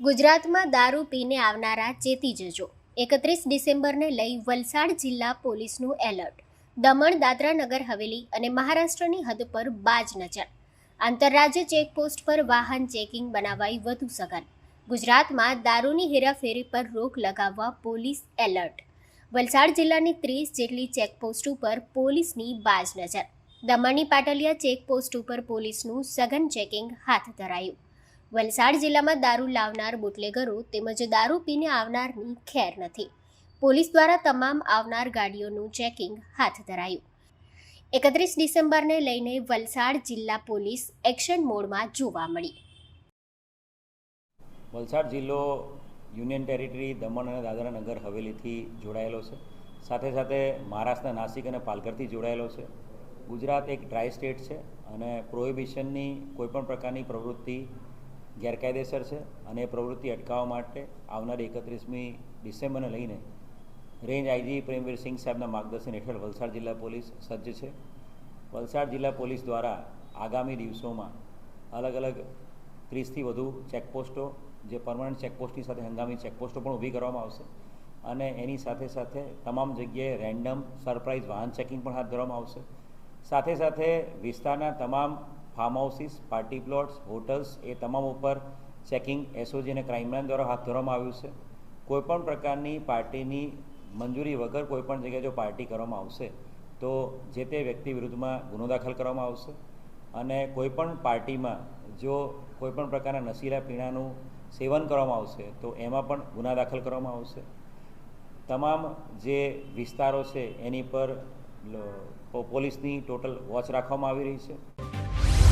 ગુજરાતમાં દારૂ પીને આવનારા ચેતી જજો. એકત્રીસ ડિસેમ્બરને લઈ વલસાડ જિલ્લા પોલીસનું એલર્ટ. દમણ, દાદરા નગર હવેલી અને મહારાષ્ટ્રની હદ પર બાજ નજર. આંતરરાજ્ય ચેકપોસ્ટ પર વાહન ચેકિંગ બનાવાઈ વધુ સઘન. ગુજરાતમાં દારૂની હેરાફેરી પર રોક લગાવવા પોલીસ એલર્ટ. વલસાડ જિલ્લાની ત્રીસ જેટલી ચેકપોસ્ટ ઉપર પોલીસની બાજ નજર. દમણની પાટલિયા ચેકપોસ્ટ ઉપર પોલીસનું સઘન ચેકિંગ હાથ ધરાયું. વલસાડ જિલ્લામાં દારૂ લાવનાર બુટલેગરો તેમજ દારૂ પીને આવનારની ખેર નથી. પોલીસ દ્વારા તમામ આવનાર ગાડીઓનું ચેકિંગ હાથ ધરાયું. એકત્રીસ ડિસેમ્બરને લઈને વલસાડ જિલ્લા પોલીસ એક્શન મોડમાં જોવા મળી. વલસાડ જિલ્લો યુનિયન ટેરિટરી દમણ અને દાદરા નગર હવેલીથી જોડાયેલો છે. સાથે સાથે મહારાષ્ટ્રના નાસિક અને પાલઘરથી જોડાયેલો છે. ગુજરાત એક ડ્રાય સ્ટેટ છે અને પ્રોહિબિશનની કોઈપણ પ્રકારની પ્રવૃત્તિ ગેરકાયદેસર છે અને એ પ્રવૃત્તિ અટકાવવા માટે આવનારી એકત્રીસમી ડિસેમ્બરને લઈને રેન્જ આઈજી પ્રેમવીર સિંઘ સાહેબના માર્ગદર્શન હેઠળ વલસાડ જિલ્લા પોલીસ સજ્જ છે. વલસાડ જિલ્લા પોલીસ દ્વારા આગામી દિવસોમાં અલગ અલગ ત્રીસથી વધુ ચેકપોસ્ટો, જે પરમાનન્ટ ચેકપોસ્ટની સાથે હંગામી ચેકપોસ્ટો પણ ઊભી કરવામાં આવશે અને એની સાથે સાથે તમામ જગ્યાએ રેન્ડમ સરપ્રાઇઝ વાહન ચેકિંગ પણ હાથ ધરવામાં આવશે. સાથે સાથે વિસ્તારના તમામ farm houses party plots hotels એ તમામ ઉપર ચેકિંગ એસઓજી અને ક્રાઇમ બ્રાન્ચ દ્વારા હાથ ધરવામાં આવ્યું છે. કોઈપણ પ્રકારની પાર્ટીની મંજૂરી વગર કોઈપણ જગ્યાએ જો પાર્ટી કરવામાં આવશે, તો જે તે વ્યક્તિ વિરુદ્ધમાં ગુનો દાખલ કરવામાં આવશે અને કોઈપણ પાર્ટીમાં જો કોઈપણ પ્રકારના નશીલા પીણાનું સેવન કરવામાં આવશે, તો એમાં પણ ગુના દાખલ કરવામાં આવશે. તમામ જે વિસ્તારો છે, એની પર પોલીસની ટોટલ વોચ રાખવામાં આવી રહી છે.